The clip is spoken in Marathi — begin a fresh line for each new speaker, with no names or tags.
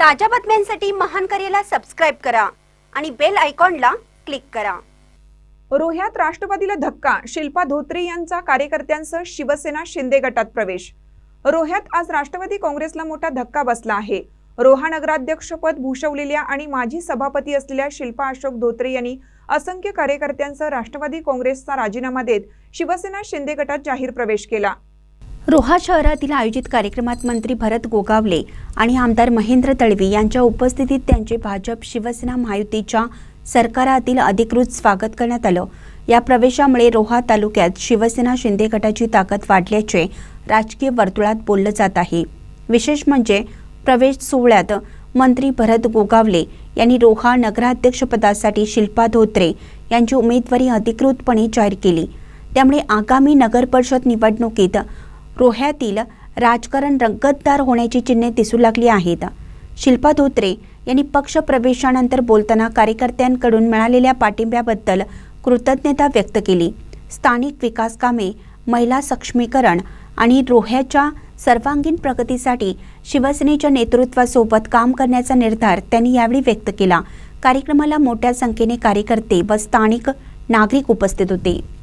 ताज्या बातम्यांसाठी महान करेला सबस्क्राईब करा आणि बेल आयकॉनला क्लिक करा.
रोह्यात राष्ट्रवादीला धक्का शिल्पा धोत्रे यांचा कार्यकर्त्यांसह शिवसेना शिंदे गटात प्रवेश. रोह्यात आज राष्ट्रवादी काँग्रेसला मोठा धक्का बसला आहे. रोहा नगराध्यक्षपद भूषवलेल्या आणि माजी सभापती असलेल्या शिल्पा अशोक धोत्रे यांनी असंख्य कार्यकर्त्यांसह राष्ट्रवादी काँग्रेसचा राजीनामा देत शिवसेना शिंदे गटात जाहीर प्रवेश केला.
रोहा शहरातील आयोजित कार्यक्रमात मंत्री भरत गोगावले आणि आमदार महेंद्र तळवी यांच्या उपस्थितीत त्यांचे भाजप शिवसेना महायुतीच्या सरकारातील अधिकृत स्वागत करण्यात आलं. या प्रवेशामुळे रोहा तालुक्यात शिवसेना शिंदे गटाची ताकद वाढल्याचे राजकीय वर्तुळात बोललं जात आहे. विशेष म्हणजे प्रवेश सोहळ्यात मंत्री भरत गोगावले यांनी रोहा नगराध्यक्षपदासाठी शिल्पा धोत्रे यांची उमेदवारी अधिकृतपणे जाहीर केली. त्यामुळे आगामी नगरपरिषद निवडणुकीत रोह्यातील राजकारण रंगतदार होण्याची चिन्हे दिसू लागली आहेत. शिल्पा धोत्रे यांनी पक्ष प्रवेशानंतर बोलताना कार्यकर्त्यांकडून मिळालेल्या पाठिंब्याबद्दल कृतज्ञता व्यक्त केली. स्थानिक विकास कामे महिला सक्षमीकरण आणि रोह्याच्या सर्वांगीण प्रगतीसाठी शिवसेनेच्या नेतृत्वासोबत काम करण्याचा निर्धार त्यांनी यावेळी व्यक्त केला. कार्यक्रमाला मोठ्या संख्येने कार्यकर्ते व स्थानिक नागरिक उपस्थित होते.